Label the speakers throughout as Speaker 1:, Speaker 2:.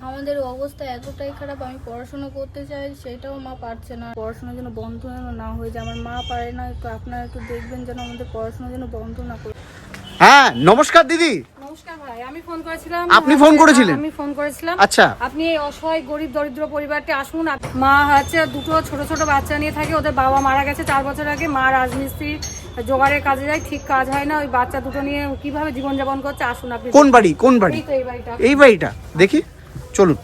Speaker 1: আমাদের অবস্থা এতটাই খারাপ আমি পড়াশোনা করতে চাই সেটাও মা পারছে না। পড়াশোনা যেন বন্ধ যেন না হয়ে যায় আমার মা পারে না একটু আপনারা একটু দেখবেন যেন আমাদের পড়াশোনা যেন বন্ধ না করে।
Speaker 2: হ্যাঁ নমস্কার দিদি।
Speaker 3: নমস্কার ভাই আমি ফোন করেছিলাম।
Speaker 2: আপনি ফোন করেছিলেন?
Speaker 3: আমি ফোন করেছিলাম।
Speaker 2: আচ্ছা।
Speaker 3: আপনি এই অসহায় গরিব দরিদ্র পরিবারটি আসুন। মা হচ্ছে দুটো ছোট ছোট বাচ্চা নিয়ে থাকে ওদের বাবা মারা গেছে চার বছর আগে। মা রাজমিস্ত্রি জোগাড়ের কাজে যায় ঠিক কাজ হয় না। ওই বাচ্চা দুটো নিয়ে কীভাবে জীবনযাপন করছে আসুন আপনি
Speaker 2: কোন বাড়ি? কোন বাড়ি?
Speaker 3: এই বাড়িটা।
Speaker 2: এই বাড়িটা। দেখি। চলুন।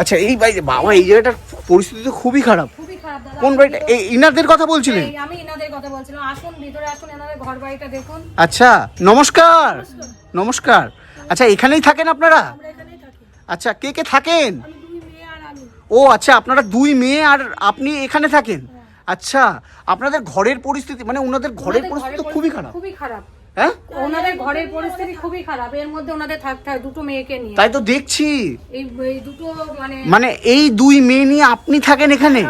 Speaker 2: আচ্ছা এই বাড়ি বাবা এই জায়গাটার পরিস্থিতি তো খুবই খারাপ। কোন বাড়িটা? এই ইনারদের কথা বলছিলেন?
Speaker 3: আমি এনাদের কথা বলছিলাম। আসুন ভিতরে আসুন এনাদের ঘর বাড়িটা দেখুন।
Speaker 2: আচ্ছা নমস্কার। নমস্কার। আচ্ছা এখানেই থাকেন আপনারা? আচ্ছা কে কে থাকেন? ও আচ্ছা আপনারা দুই মেয়ে আর আপনি এখানে থাকেন? আচ্ছা আপনাদের ঘরের পরিস্থিতি মানে ওনাদের ঘরের পরিস্থিতি তো খুবই খারাপ।
Speaker 3: খুবই খারাপ।
Speaker 2: হ্যাঁ?
Speaker 3: ওনাদের ঘরের পরিস্থিতি খুবই খারাপ। এর মধ্যে ওনাদের থাকতে হয় দুটো মেয়েকে নিয়ে।
Speaker 2: তাই তো দেখছি।
Speaker 3: এই এই দুটো মানে
Speaker 2: মানে এই দুই মেয়ে নিয়ে আপনি থাকেন এখানে?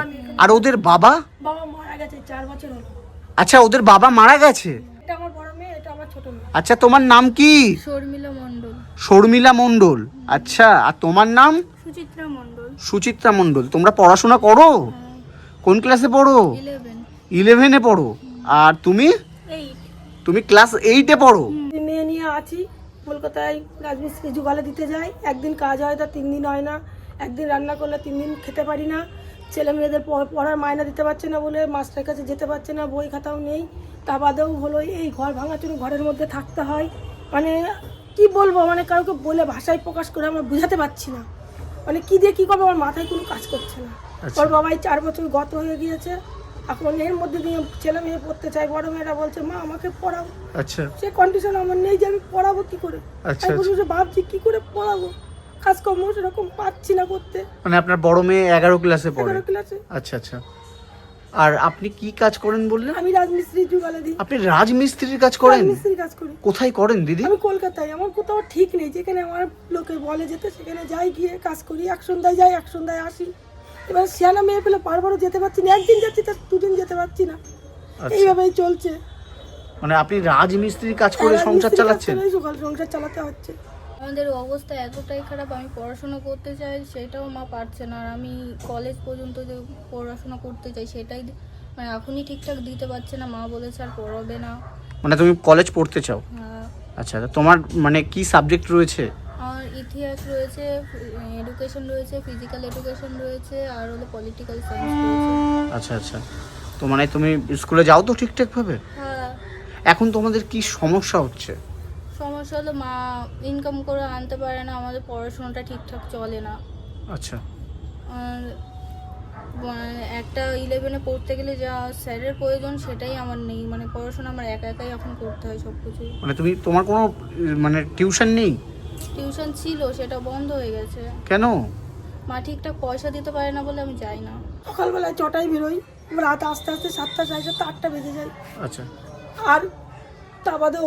Speaker 2: আর ওদের বাবা?
Speaker 4: বাবা মারা গেছে চার বছর হলো।
Speaker 2: আচ্ছা ওদের বাবা মারা গেছে?
Speaker 4: এটা আমার বড় মেয়ে এটা আমার ছোট মেয়ে।
Speaker 2: আচ্ছা তোমার নাম কি?
Speaker 1: শর্মিলা মণ্ডল।
Speaker 2: শর্মিলা মণ্ডল। আচ্ছা আর তোমার নাম?
Speaker 1: সুচিত্রা মণ্ডল।
Speaker 2: সুচিত্রা মণ্ডল। তোমরা পড়াশোনা করো? কোন ক্লাসে পড়ো?
Speaker 1: ইলেভেন
Speaker 2: পড়ো। আর তুমি? তুমি ক্লাস এইটে পড়ো
Speaker 4: মেয়ে নিয়ে আছি কলকাতায় রাজমিস্ত্রি জোগালে দিতে যাই একদিন কাজ হয় তা তিন দিন হয় না একদিন রান্না করলে তিন দিন খেতে পারি না ছেলে মেয়েদের পড়- পড়ার মায়না দিতে পারছে না বলে মাস্টারের কাছে যেতে পারছে না বই খাতাও নেই তা বাদেও হলো এই ঘর ভাঙার জন্য ঘরের মধ্যে থাকতে হয় মানে কি বলব মানে কাউকে বলে ভাষায় প্রকাশ করে আমরা বুঝাতে পারছি না মানে কি দিয়ে কী করব আমার মাথায় কোনো কাজ করছে না
Speaker 2: আচ্ছা।
Speaker 4: ওর বাবাই চার বছর গত হয়ে গিয়েছে এখন এর মধ্যে দিয়ে ছেলে মেয়ে পড়তে চাই বড় মেয়েরা বলছে মা আমাকে পড়াও।
Speaker 2: আচ্ছা।
Speaker 4: সে কন্ডিশন আমার নেই যে আমি পড়াবো কি করে?
Speaker 2: আচ্ছা,
Speaker 4: আমি বসে বসে ভাবছি কি করে পড়াবো? কাজকর্ম সেরকম পাচ্ছি না করতে।
Speaker 2: মানে আপনার বড় মেয়ে এগারো ক্লাসে পড়ে?
Speaker 4: এগারো ক্লাসে
Speaker 2: আচ্ছা আচ্ছা। আর আপনি কি কাজ করেন বললেন?
Speaker 4: আমি রাজমিস্ত্রি যুগালে দিই।
Speaker 2: আপনি রাজমিস্ত্রির কাজ করেন?
Speaker 4: রাজমিস্ত্রির কাজ করি।
Speaker 2: কোথায় করেন দিদি?
Speaker 4: আমি কলকাতায়। আমার কোথাও ঠিক নেই। যেখানে আমার লোকে বলে যেতে সেখানে যাই গিয়ে কাজ করি। এক সন্ধ্যায় যাই এক সন্ধ্যায় আসি। এবার সিয়ানা মেয়ে পেলে বারবারও যেতে পারছি না একদিন যাচ্ছি তার দুদিন যেতে পারছি না।
Speaker 2: আচ্ছা।
Speaker 4: এইভাবেই চলছে।
Speaker 2: মানে আপনি রাজমিস্ত্রির কাজ করে সংসার চালাচ্ছেন?
Speaker 4: সকাল সংসার চালাতে হচ্ছে।
Speaker 1: আমাদের অবস্থা এতটাই খারাপ আমি পড়াশোনা করতে চাই সেটাও মা পারছে না। আর আমি কলেজ পর্যন্ত যে পড়াশোনা করতে চাই সেটাই মানে এখনই ঠিকঠাক দিতে পারছে না। মা বলেছে আর পড়াবে না।
Speaker 2: মানে তুমি কলেজ পড়তে চাও?
Speaker 1: আহ,
Speaker 2: আচ্ছা তোমার মানে কি সাবজেক্ট রয়েছে?
Speaker 1: ইতিহাস রয়েছে এডুকেশন রয়েছে ফিজিক্যাল এডুকেশন রয়েছে আর হলো পলিটিক্যাল সায়েন্স রয়েছে।
Speaker 2: আচ্ছা আচ্ছা। তো মানে তুমি স্কুলে যাও তো ঠিকঠাক ভাবে?
Speaker 1: হ্যাঁ।
Speaker 2: এখন তোমাদের কি সমস্যা হচ্ছে?
Speaker 1: সমস্যা হলো মা ইনকাম করে আনতে পারে না আমাদের পড়াশোনাটা ঠিকঠাক চলে না।
Speaker 2: আচ্ছা।
Speaker 1: আর মানে একটা ইলেভেনে পড়তে গেলে যা স্যারের প্রয়োজন সেটাই আমার নেই মানে পড়াশোনা আমার একা একাই এখন করতে হয় সব কিছু
Speaker 2: মানে তুমি তোমার কোনো মানে টিউশন নেই?
Speaker 1: টিউশন ছিল সেটা বন্ধ হয়ে গেছে।
Speaker 2: কেন?
Speaker 1: মা ঠিকঠাক পয়সা দিতে পারে না বলে আমি যাই না।
Speaker 4: সকালবেলায় ছটায় বেরোই রাত আস্তে আস্তে সাতটা সাড়ে সাতটা আটটা বেজে যায়।
Speaker 2: আচ্ছা।
Speaker 4: আর তা বাদেও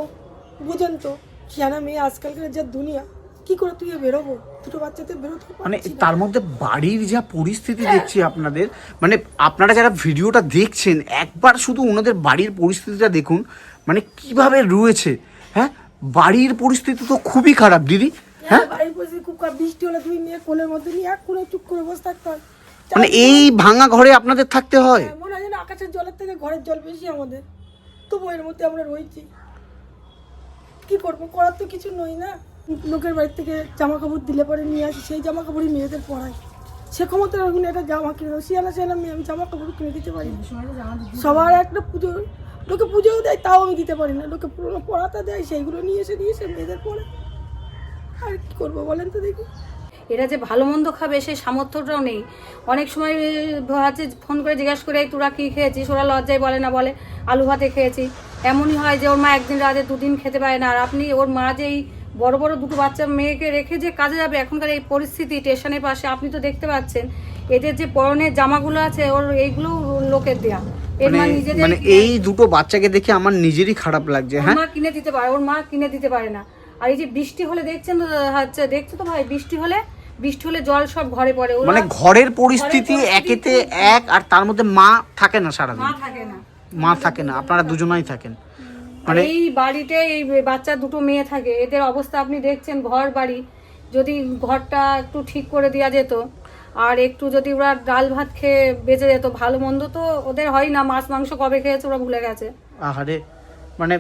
Speaker 4: বুঝেন তো সিয়ানা মেয়ে আজকালকার যে দুনিয়া কি করে তুই বেরোবো? দুটো বাচ্চাতে বেরোতে
Speaker 2: মানে তার মধ্যে বাড়ির যা পরিস্থিতি দেখছি আপনাদের মানে আপনারা যারা ভিডিওটা দেখছেন একবার শুধু ওনাদের বাড়ির পরিস্থিতিটা দেখুন মানে কীভাবে রয়েছে হ্যাঁ? বাড়ির পরিস্থিতি তো খুবই খারাপ দিদি। হ্যাঁ?
Speaker 4: বাড়ির পরিস্থিতি খুব খারাপ। বৃষ্টি হলে দুই মেয়ে কোলের মধ্যে নিয়ে এক কোলে চুপ করে বসে থাকতে হয়।
Speaker 2: মানে এই ভাঙা ঘরে আপনাদের থাকতে হয়
Speaker 4: মনে হয় যেন আকাশের জলের থেকে ঘরের জল বেশি আমাদের। তবু এর মধ্যে আমরা রয়েছি। কি করব? করার তো কিছু নই না। লোকের বাড়ি থেকে জামা কাপড় দিলে পরে নিয়ে আসি। সেই জামা কাপড়ই মেয়েদের পরাই সে ক্ষমতা রাখুন একটা জামা কিনে? দেবো শিয়ালা শিয়ালা মেয়ে আমি জামা কাপড় কিনে দিতে পারি না। সবার একটা পুজো লোকে পুজোও দেয়, তাও আমি দিতে পারি না। লোকে পুরোনো পড়াটা দেয়, সেইগুলো নিয়ে এসে এসে মেয়েদের পরে আর কি করব বলেন তো দেখি।
Speaker 3: এরা যে ভালো মন্দ খাবে, সেই সামর্থ্যটাও নেই। অনেক সময় হচ্ছে ফোন করে জিজ্ঞাসা করে, "এই তোরা কী খেয়েছিস? ওরা লজ্জায় বলে না, বলে, আলু ভাতে খেয়েছি। এমনই হয় যে, ওর মা একদিন রাতে দুদিন খেতে পারে না। আর আপনি, ওর মা যে এই বড় বড় দুটো বাচ্চা মেয়েকে রেখে যে কাজে যাবে, এখনকার এই পরিস্থিতি স্টেশনের পাশে, আপনি তো দেখতে পাচ্ছেন, এদের যে পরনের জামাগুলো আছে, ওর এইগুলো লোকের দেয়া।
Speaker 2: মানে মানে এই দুটো বাচ্চাকে দেখে আমার নিজেরই খারাপ লাগছে হ্যাঁ?
Speaker 3: মা কিনে দিতে পারে ওর মা কিনে দিতে পারে না। আর এই যে বৃষ্টি হলে দেখছেন তো হচ্ছে দেখছ তো ভাই বৃষ্টি হলে বৃষ্টি হলে জল সব ঘরে পড়ে।
Speaker 2: মানে ঘরের পরিস্থিতি
Speaker 3: ঘরের পরিস্থিতি
Speaker 2: একেতে এক আর তার মধ্যে মা থাকে না সারাদিন।
Speaker 3: মা থাকে না।
Speaker 2: মা থাকে না আপনারা দুজনাই থাকেন। মানে
Speaker 3: এই বাড়িতে এই বাচ্চা দুটো মেয়ে থাকে এদের অবস্থা আপনি দেখছেন ঘর বাড়ি। যদি ঘরটা একটু ঠিক করে দেওয়া যেত আর একটু যদি ওরা ডাল ভাত খেয়ে বেঁচে যেত ভালো মন্দ তো ওদের হয় না। মাছ মাংস কবে খেয়েছে ওরা ভুলে গেছে।
Speaker 2: আহারে মানে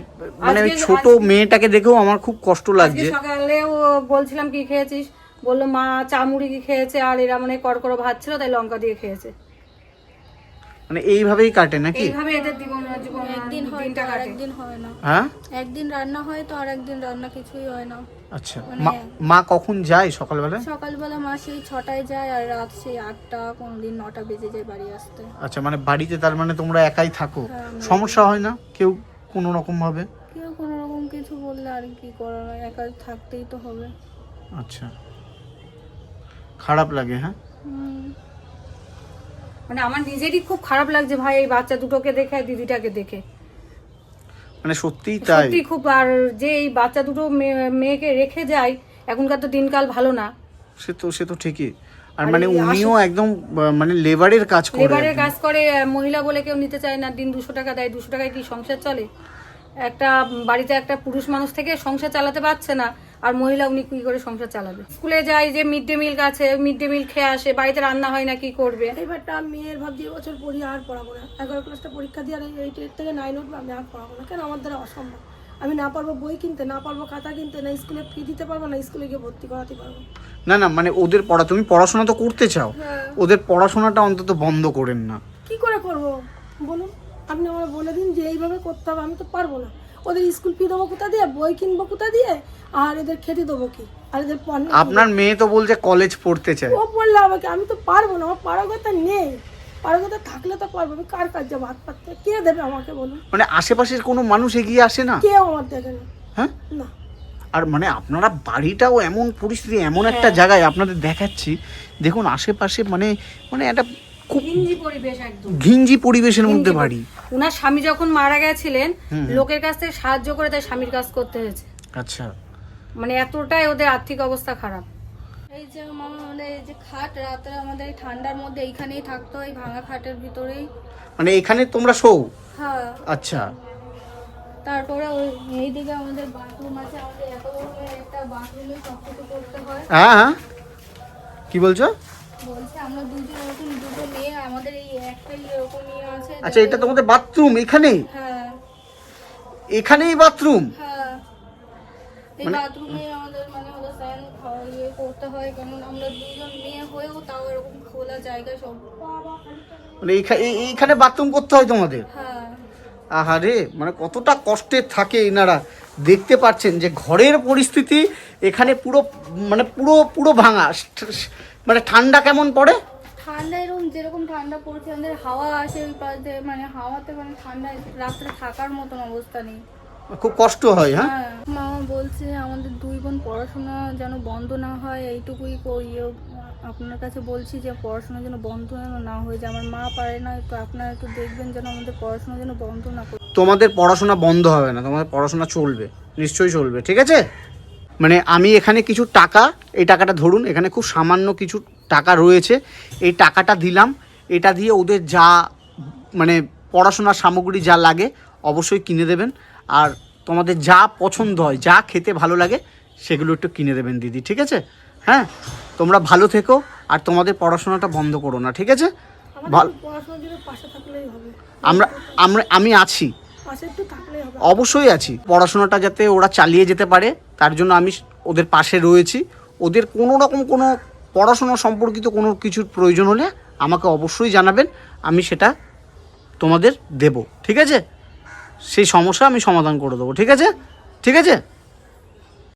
Speaker 2: মানে ওই ছোট মেয়েটাকে দেখেও আমার খুব কষ্ট লাগছে।
Speaker 3: সকালেও বলছিলাম কি খেয়েছিস? বলল মা চামুড়ি কি খেয়েছে? আর এরা মানে করকরো ভাত ছিল তাই লঙ্কা দিয়ে খেয়েছে।
Speaker 2: মানে এইভাবেই কাটে নাকি?
Speaker 3: এইভাবে এদের জীবন জীবন
Speaker 1: একদিন হয় তো
Speaker 3: দিনটা
Speaker 1: আর
Speaker 3: কাটে।
Speaker 1: একদিন হয় না।
Speaker 2: হ্যাঁ?
Speaker 1: একদিন রান্না হয় তো আর একদিন রান্না কিছুই হয় না।
Speaker 2: আচ্ছা।
Speaker 1: মানে-
Speaker 2: মা- মা কখন যায় সকালবেলা
Speaker 1: সকালবেলা মা সেই ছটায় যায় আর রাত সেই আটটা কোনোদিন নটা বেজে যায় বাড়ি আসতে।
Speaker 2: আচ্ছা মানে বাড়িতে তার মানে তোমরা একাই থাকো।
Speaker 1: হ্যাঁ,
Speaker 2: সমস্যা হয় না কেউ কোনো রকম ভাবে
Speaker 1: কেউ কোনো রকম কিছু বললে আর কি করার একা থাকতেই তো হবে।
Speaker 2: আচ্ছা। খারাপ লাগে হ্যাঁ?
Speaker 1: হুম।
Speaker 3: মানে আমার নিজেরই খুব খারাপ লাগছে ভাই এই বাচ্চা দুটোকে দেখে আর দিদিটাকে দেখে।
Speaker 2: মানে সত্যি তাই।
Speaker 3: সত্যি খুব আর যে এই বাচ্চা দুটো মেয়ে- মেয়েকে রেখে যায় এখনকার তো দিনকাল ভালো না।
Speaker 2: সে তো সে তো ঠিকই। আর মানে উনিও একদম মানে লেবারের কাজ করে
Speaker 3: লেবারের কাজ করে মহিলা বলে কেউ নিতে চায় না দিন দুশো টাকা দেয় দুশো টাকায় কি সংসার চলে? একটা বাড়িতে একটা পুরুষ মানুষ থেকে সংসার চালাতে পারছে না আর মহিলা উনি কি করে সংসার চালাবে? স্কুলে যায় যে মিড ডে মিল আছে মিড ডে মিল খেয়ে আসে বাড়িতে রান্না হয় না কি করবে?
Speaker 4: এবারটা মেয়ের ভাবছি এবছর পড়ি আর পড়াবো না। এগারো ক্লাসটা পরীক্ষা দিয়ে আর এইটের থেকে নাইন উঠবে আমি আর পড়াবো না। কেন? আমার দ্বারা অসম্ভব। আমি না পারব বই কিনতে না পারব খাতা কিনতে না স্কুলে ফি দিতে পারব না স্কুলে গিয়ে ভর্তি করাতে পারব।
Speaker 2: না না মানে ওদের পড়া তুমি পড়াশোনা তো করতে চাও।
Speaker 1: হ্যাঁ।
Speaker 2: ওদের পড়াশোনাটা অন্তত বন্ধ করেন না।
Speaker 4: কি করে করব? বলুন। আপনি আমার বলে দিন যে এইভাবে করতে হবে আমি তো পারব না। ওদের স্কুল ফি দেবো কোথা দিয়ে? বই কিনবো কোথা দিয়ে? আর এদের খেতে দেবো কি? আর এদের
Speaker 2: আপনার মেয়ে তো বলছে কলেজ পড়তে চায়।
Speaker 4: ও বললে আমাকে আমি তো পারব না আমার পারগতা নেই। পারগতা থাকলে তো পারব আমি কার কাজ যাব? হাত পাততে। কে দেবে আমাকে বলুন?
Speaker 2: মানে আশেপাশের কোনো মানুষ এগিয়ে আসে না?
Speaker 4: কেউ আমার দেখে না।
Speaker 2: হ্যাঁ?
Speaker 4: না।
Speaker 2: আর মানে আপনারা বাড়িটাও এমন পরিস্থিতি এমন
Speaker 3: হ্যাঁ।
Speaker 2: একটা জায়গায় আপনাদের দেখাচ্ছি। দেখুন আশেপাশে মানে মানে একটা
Speaker 3: হিন্দি পরিবেশ একদম।
Speaker 2: ঘিঞ্জি পরিবেশের মধ্যে
Speaker 3: ঘিঞ্জি
Speaker 2: বাড়ি।
Speaker 3: উনার স্বামী যখন মারা গেছিলেন লোকের কাছ থেকে সাহায্য করে তাই স্বামীর কাজ করতে হয়েছে।
Speaker 2: আচ্ছা।
Speaker 3: মানে এতটাই ওদের আর্থিক অবস্থা খারাপ।
Speaker 1: এই যে মামা আমাদের এই যে খাট রাত্রে আমাদের ঠান্ডার মধ্যে এইখানেই থাকতো এই ভাঙা খাটের ভিতরেই।
Speaker 2: মানে এখানে তোমরা শোও?
Speaker 1: হ্যাঁ।
Speaker 2: আচ্ছা।
Speaker 1: তারপরে ওই এইদিকে আমাদের বাথরুম আছে আমাদের এত বড় একটা বাথরুমে সব কিছু করতে হয়।
Speaker 2: হ্যাঁ হ্যাঁ। কি বলছো?
Speaker 1: বলছে আমরা দুজন এরকম দুটো মেয়ে আমাদের এই একটাই এরকম মেয়ে আছে
Speaker 2: আচ্ছা এটা তোমাদের বাথরুম এখানেই?
Speaker 1: হ্যাঁ।
Speaker 2: এখানেই বাথরুম
Speaker 1: হ্যাঁ। এই
Speaker 2: মানে-
Speaker 1: বাথরুমে আমাদের মানে হলো স্নান খাওয়া ইয়ে করতে হয় কারণ আমরা দুজন মেয়ে হয়েও তাও এরকম খোলা জায়গায় সব
Speaker 2: মানে এইখানে বাথরুম করতে হয় তোমাদের?
Speaker 1: হ্যাঁ।
Speaker 2: আহারে মানে কতটা কষ্টে থাকে এনারা। দেখতে পাচ্ছেন যে ঘরের পরিস্থিতি এখানে পুরো মানে পুরো পুরো ভাঙা। মানে ঠান্ডা কেমন পড়ে?
Speaker 1: ঠান্ডা এরকম যেরকম ঠান্ডা পড়ছে আমাদের হাওয়া আসে ওই পাশ দিয়ে মানে হাওয়াতে মানে ঠান্ডা রাত্রে থাকার মতন অবস্থা নেই।
Speaker 2: খুব কষ্ট হয় হ্যাঁ?
Speaker 1: হ্যাঁ মামা বলছে আমাদের দুই বোন পড়াশোনা যেন বন্ধ না হয় এইটুকুই ইয়ে আপনার কাছে বলছি যে পড়াশোনা যেন বন্ধ যেন না হয়ে যায়। আমার মা পারে না একটু আপনারা একটু দেখবেন যেন আমাদের পড়াশোনা যেন বন্ধ না করে।
Speaker 2: তোমাদের পড়াশোনা বন্ধ হবে না তোমাদের পড়াশোনা চলবে নিশ্চয়ই চলবে ঠিক আছে? মানে আমি এখানে কিছু টাকা এই টাকাটা ধরুন এখানে খুব সামান্য কিছু টাকা রয়েছে এই টাকাটা দিলাম এটা দিয়ে ওদের যা মানে পড়াশোনার সামগ্রী যা লাগে অবশ্যই কিনে দেবেন। আর তোমাদের যা পছন্দ হয় যা খেতে ভালো লাগে সেগুলো একটু কিনে দেবেন দিদি ঠিক আছে? হ্যাঁ? তোমরা ভালো থেকো আর তোমাদের পড়াশোনাটা বন্ধ করো না ঠিক আছে? আমরা আমরা আমি আছি। অবশ্যই আছি। পড়াশোনাটা যাতে ওরা চালিয়ে যেতে পারে, তার জন্য আমি ওদের পাশে রয়েছি। ওদের কোনো রকম কোনো পড়াশোনা সম্পর্কিত কোনো কিছুর প্রয়োজন হলে আমাকে অবশ্যই জানাবেন, আমি সেটা তোমাদের দেব। ঠিক আছে? সেই সমস্যা আমি সমাধান করে দেবো। ঠিক আছে? ঠিক আছে?